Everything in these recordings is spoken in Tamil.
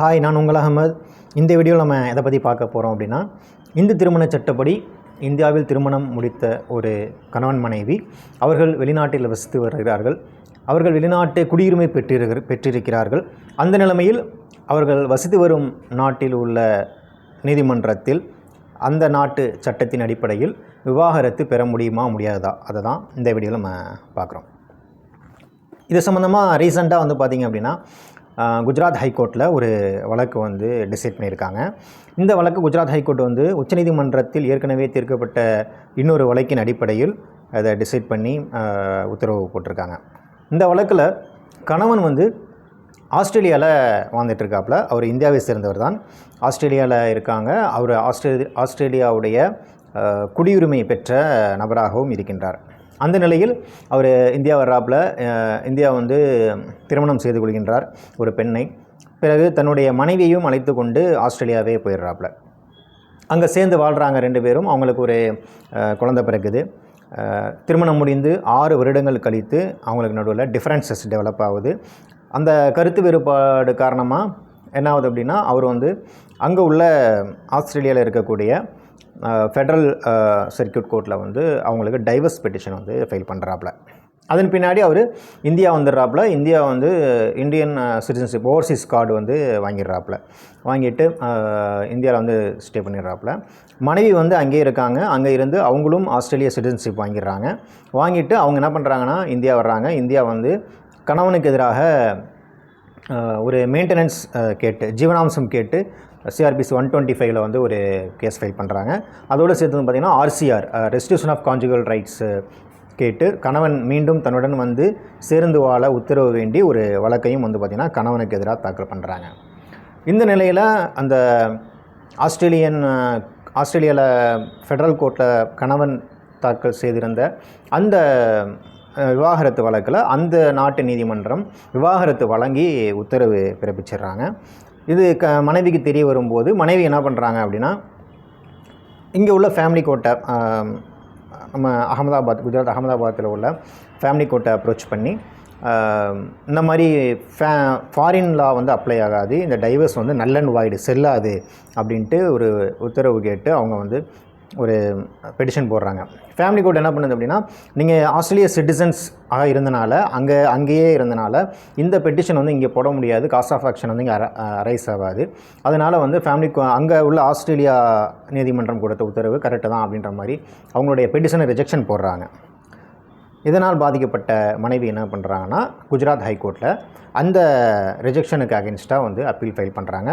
ஹாய் நான் உங்கள் அகமது. இந்த வீடியோவில் நம்ம எதை பற்றி பார்க்க போகிறோம் அப்படின்னா இந்து திருமண சட்டப்படி இந்தியாவில் திருமணம் முடித்த ஒரு கணவன் மனைவி அவர்கள் வெளிநாட்டில் வசித்து வருகிறார்கள். அவர்கள் வெளிநாட்டு குடியுரிமை பெற்றிருக்க பெற்றிருக்கிறார்கள். அந்த நிலைமையில் அவர்கள் வசித்து வரும் நாட்டில் உள்ள நீதிமன்றத்தில் அந்த நாட்டு சட்டத்தின் அடிப்படையில் விவாகரத்து பெற முடியுமா முடியாததா? அதை தான் இந்த வீடியோவில் நம்ம பார்க்குறோம். இது சம்மந்தமாக ரீசெண்டாக வந்து பார்த்திங்க அப்படின்னா குஜராத் ஹைகோர்ட்டில் ஒரு வழக்கு வந்து டிசைட் பண்ணியிருக்காங்க. இந்த வழக்கு குஜராத் ஹைகோர்ட் வந்து உச்சநீதிமன்றத்தில் ஏற்கனவே தீர்க்கப்பட்ட இன்னொரு வழக்கின் அடிப்படையில் அதை டிசைட் பண்ணி உத்தரவு போட்டிருக்காங்க. இந்த வழக்கில் கணவன் வந்து ஆஸ்திரேலியாவில் வாழ்ந்துட்டுருக்காப்புல அவர் இந்தியாவை சேர்ந்தவர் தான். ஆஸ்திரேலியாவில் இருக்காங்க. அவர் ஆஸ்திரே ஆஸ்திரேலியாவுடைய குடியுரிமை பெற்ற நபராகவும் இருக்கின்றார். அந்த நிலையில் அவர் இந்தியா வர்றாப்புல இந்தியா வந்து திருமணம் செய்து கொள்கின்றார் ஒரு பெண்ணை. பிறகு தன்னுடைய மனைவியையும் அழைத்து கொண்டு ஆஸ்திரேலியாவே போயிடுறாப்புல. அங்கே சேர்ந்து வாழ்கிறாங்க ரெண்டு பேரும். அவங்களுக்கு ஒரு குழந்தை பிறக்குது. திருமணம் முடிந்து ஆறு வருடங்கள் கழித்து அவங்களுக்கு நடுவில் டிஃப்ரென்சஸ் டெவலப் ஆகுது. அந்த கருத்து வேறுபாடு காரணமாக என்ன ஆகுது அப்படின்னா அவர் வந்து அங்கே உள்ள ஆஸ்திரேலியாவில் இருக்கக்கூடிய ஃபெடரல் சர்க்கியூட் கோர்ட்டில் வந்து அவங்களுக்கு டைவர்ஸ் பெட்டிஷன் வந்து ஃபைல் பண்ணுறாப்புல அதன் பின்னாடி அவர் இந்தியா வந்துடுறாப்புல இந்தியா வந்து இந்தியன் சிட்டிசன்ஷிப் ஓவர்சீஸ் கார்டு வந்து வாங்கிடுறாப்புல வாங்கிட்டு இந்தியாவில் வந்து ஸ்டே பண்ணிடுறாப்புல மனைவி வந்து அங்கேயே இருக்காங்க. அங்கே இருந்து அவங்களும் ஆஸ்திரேலியா சிட்டிசன்ஷிப் வாங்கிடுறாங்க. வாங்கிட்டு அவங்க என்ன பண்ணுறாங்கன்னா இந்தியா வர்றாங்க. இந்தியா வந்து கணவனுக்கு எதிராக ஒரு மெயின்டெனன்ஸ் கேட்டு ஜீவனாம்சம் கேட்டு சிஆர்பிசி ஒன் டுவெண்ட்டி ஃபைவ்ல வந்து ஒரு கேஸ் ஃபைல் பண்ணுறாங்க அதோடு சேர்த்து வந்து பார்த்திங்கன்னா RCR restitution of conjugal rights கேட்டு கணவன் மீண்டும் தன்னுடன் வந்து சேர்ந்து வாழ உத்தரவு வேண்டி ஒரு வழக்கையும் வந்து பார்த்திங்கன்னா கணவனுக்கு எதிராக தாக்கல் பண்ணுறாங்க இந்த நிலையில் அந்த ஆஸ்திரேலியன் ஆஸ்திரேலியாவில் ஃபெடரல் கோர்ட்டில் கணவன் தாக்கல் செய்திருந்த அந்த விவாகரத்து வழக்கில் அந்த நாட்டு நீதிமன்றம் விவாகரத்து வழங்கி உத்தரவு பிறப்பிச்சிடுறாங்க. இது க மனைவிக்கு தெரிய வரும்போது மனைவி என்ன பண்ணுறாங்க அப்படின்னா இங்கே உள்ள ஃபேமிலி கோட்டை நம்ம அகமதாபாத் குஜராத் அகமதாபாத்தில் உள்ள ஃபேமிலி கோட்டை அப்ரோச் பண்ணி இந்த மாதிரி ஃபே ஃபாரின் லா வந்து அப்ளை ஆகாது இந்த டைவர்ஸ் வந்து நல்லன் வாய்டு செல்லாது அப்படின்ட்டு ஒரு உத்தரவு கேட்டு அவங்க வந்து ஒரு பெட்டிஷன் போடுறாங்க. ஃபேமிலி கோர்ட் என்ன பண்ணுது அப்படின்னா நீங்கள் ஆஸ்திரேலிய சிட்டிசன்ஸ் ஆக இருந்தனால அங்கே அங்கேயே இருந்தனால இந்த பெட்டிஷன் வந்து இங்கே போட முடியாது. காஸ்ட் ஆஃப் ஆக்ஷன் வந்து இங்கே அரைஸ் ஆகாது. அதனால் வந்து ஃபேமிலி அங்கே உள்ள ஆஸ்திரேலியா நீதிமன்றம் கொடுத்த உத்தரவு கரெக்டு தான் அப்படின்ற மாதிரி அவங்களுடைய பெட்டிஷனை ரிஜெக்ஷன் போடுறாங்க. இதனால் பாதிக்கப்பட்ட மனைவி என்ன பண்ணுறாங்கன்னா குஜராத் ஹைகோர்ட்டில் அந்த ரிஜெக்ஷனுக்கு அகென்ஸ்டாக வந்து அப்பீல் ஃபைல் பண்ணுறாங்க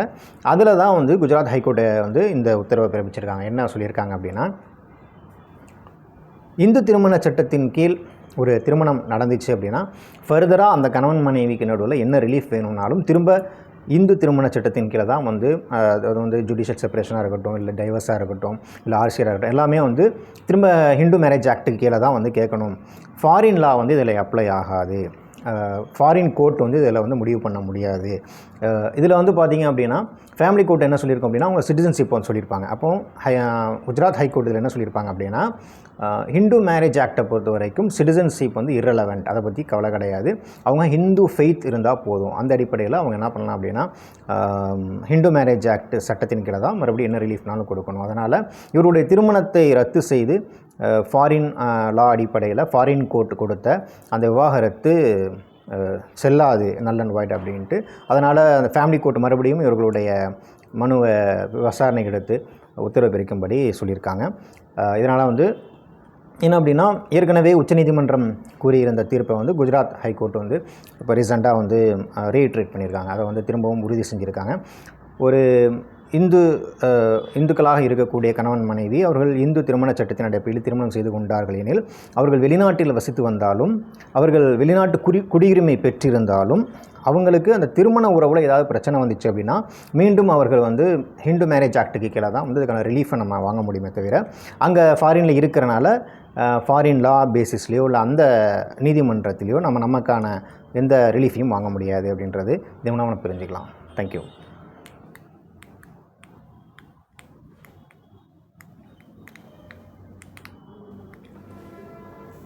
அதில் தான் வந்து குஜராத் ஹைகோர்ட்டை வந்து இந்த உத்தரவை பிறப்பிச்சிருக்காங்க. என்ன சொல்லியிருக்காங்க அப்படின்னா இந்து திருமண சட்டத்தின் கீழ் ஒரு திருமணம் நடந்துச்சு அப்படின்னா ஃபர்தராக அந்த கணவன் மனைவிக்கு நடுவில் என்ன ரிலீஃப் வேணும்னாலும் திரும்ப இந்து திருமண சட்டத்தின் கீழே தான் வந்து அது வந்து ஜுடிஷியல் செப்பரேஷனாக இருக்கட்டும் இல்லை டைவர்ஸாக இருக்கட்டும் இல்லை ஆர்சியாக இருக்கட்டும் எல்லாமே வந்து திரும்ப ஹிந்து மேரேஜ் ஆக்ட்டுக்கு கீழே தான் வந்து கேட்கணும். ஃபாரின் லா வந்து இதில் அப்ளை ஆகாது. ஃபாரின் கோர்ட் வந்து இதில் வந்து முடிவு பண்ண முடியாது. இதில் வந்து பார்த்தீங்க அப்படின்னா ஃபேமிலி கோர்ட் என்ன சொல்லியிருக்கோம் அப்படின்னா அவங்க சிட்டிசன்ஷிப் வந்து சொல்லியிருப்பாங்க. அப்போ ஹை குஜராத் ஹைகோர்ட் இதில் என்ன சொல்லியிருப்பாங்க அப்படின்னா ஹிந்து மேரேஜ் ஆக்டை பொறுத்த வரைக்கும் சிட்டிசன்ஷிப் வந்து இரலவெண்ட் அதை பற்றி கவலை கிடையாது. அவங்க ஹிந்து ஃபெய்த் இருந்தால் போதும். அந்த அடிப்படையில் அவங்க என்ன பண்ணலாம் அப்படின்னா ஹிந்து மேரேஜ் ஆக்ட் சட்டத்தின் கீழே தான் மறுபடியும் என்ன ரிலீஃப்னாலும் கொடுக்கணும். அதனால் இவருடைய திருமணத்தை ரத்து செய்து ஃபாரின் லா அடிப்படையில் ஃபாரின் கோர்ட் கொடுத்த அந்த விவாகரத்து செல்லாது நல் அண்ட் வாய்ட் அப்படின்ட்டு. அதனால் அந்த ஃபேமிலி கோர்ட் மறுபடியும் இவர்களுடைய மனுவை விசாரணைக்கு எடுத்து உத்தரவு பிரிக்கும்படி சொல்லியிருக்காங்க. இதனால் வந்து என்ன அப்படின்னா ஏற்கனவே உச்சநீதிமன்றம் கூறியிருந்த தீர்ப்பை வந்து குஜராத் ஹைகோர்ட் வந்து இப்போ ரீசெண்டாக வந்து ரீட்ரேட் பண்ணியிருக்காங்க. அதை வந்து திரும்பவும் உறுதி செஞ்சுருக்காங்க. ஒரு இந்து இந்துக்களாக இருக்கக்கூடிய கணவன் மனைவி அவர்கள் இந்து திருமண சட்டத்தின் அடிப்படையில் திருமணம் செய்து கொண்டார்கள் எனில் அவர்கள் வெளிநாட்டில் வசித்து வந்தாலும் அவர்கள் வெளிநாட்டு குடி குடியுரிமை பெற்றிருந்தாலும் அவங்களுக்கு அந்த திருமண உறவில் ஏதாவது பிரச்சனை வந்துச்சு அப்படின்னா மீண்டும் அவர்கள் வந்து ஹிந்து மேரேஜ் ஆக்ட்டுக்கு கீழே தான் வந்து இதுக்கான ரிலீஃபை நம்ம வாங்க முடியுமே தவிர அங்கே ஃபாரினில் இருக்கிறனால ஃபாரின் லா பேசிஸ்லேயோ இல்லை அந்த நீதிமன்றத்திலையோ நம்ம நமக்கான எந்த ரிலீஃபையும் வாங்க முடியாது அப்படின்றது இதை நம்ம புரிஞ்சுக்கலாம். தேங்க்யூ